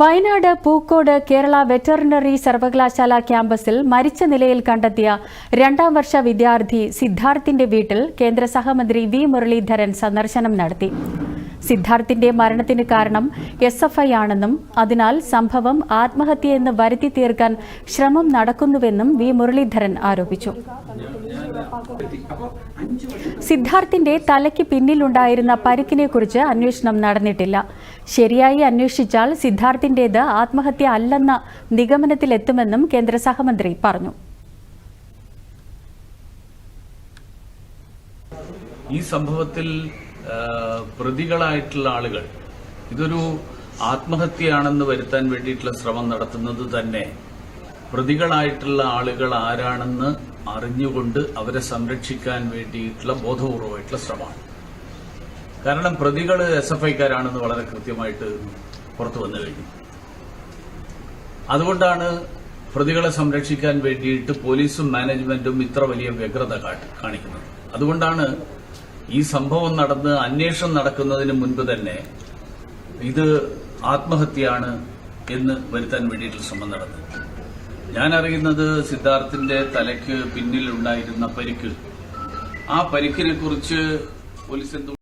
Wayanad Pookode Kerala veterinary സർവകലാശാല ക്യാമ്പസിൽ മരിച്ച നിലയിൽ കണ്ടെത്തിയ രണ്ടാം വർഷ വിദ്യാർത്ഥി സിദ്ധാർത്ഥിന്റെ വീട്ടിൽ കേന്ദ്ര സഹമന്ത്രി വി മുരളീധരൻ സന്ദർശനം നടത്തി. സിദ്ധാർത്ഥിന്റെ മരണത്തിന് കാരണം എസ് എഫ് ഐ ആണെന്നും അതിനാൽ സംഭവം ആത്മഹത്യയെന്ന് വരുത്തി തീർക്കാൻ ശ്രമം നടക്കുന്നുവെന്നും വി മുരളീധരൻ ആരോപിച്ചു. സിദ്ധാർത്ഥിന്റെ തലയ്ക്ക് പിന്നിലുണ്ടായിരുന്ന പരിക്കിനെക്കുറിച്ച് അന്വേഷണം നടന്നിട്ടില്ല. ശരിയായി അന്വേഷിച്ചാൽ സിദ്ധാർത്ഥിന്റേത് ആത്മഹത്യ അല്ലെന്ന നിഗമനത്തിലെത്തുമെന്നും കേന്ദ്ര സഹമന്ത്രി പറഞ്ഞു. ഈ സംഭവത്തിൽ പ്രതികളായിട്ടുള്ള ആളുകൾ. ഇതൊരു ആത്മഹത്യയാണെന്ന് വരുത്താൻ വേണ്ടിയിട്ടുള്ള ശ്രമം നടത്തുന്നത് തന്നെ പ്രതികളായിട്ടുള്ള ആളുകൾ ആരാണെന്ന് അറിഞ്ഞുകൊണ്ട് അവരെ സംരക്ഷിക്കാൻ വേണ്ടിയിട്ടുള്ള ബോധപൂർവമായിട്ടുള്ള ശ്രമമാണ്. കാരണം പ്രതികൾ എസ് എഫ് ഐക്കാരാണെന്ന് വളരെ കൃത്യമായിട്ട് പുറത്തു വന്നു കഴിഞ്ഞു. അതുകൊണ്ടാണ് പ്രതികളെ സംരക്ഷിക്കാൻ വേണ്ടിയിട്ട് പോലീസും മാനേജ്മെന്റും ഇത്ര വലിയ വ്യഗ്രത കാണിക്കുന്നത്. അതുകൊണ്ടാണ് ഈ സംഭവം നടന്ന് അന്വേഷണം നടക്കുന്നതിന് മുൻപ് തന്നെ ഇത് ആത്മഹത്യയാണ് എന്ന് വരുത്താൻ വേണ്ടിയിട്ടുള്ള ശ്രമം നടന്നു. ഞാൻ അറിയുന്നത് സിദ്ധാർത്ഥിന്റെ തലയ്ക്ക് പിന്നിലുണ്ടായിരുന്ന പരിക്ക്. ആ പരിക്കിനെ കുറിച്ച് പോലീസ് എന്ത്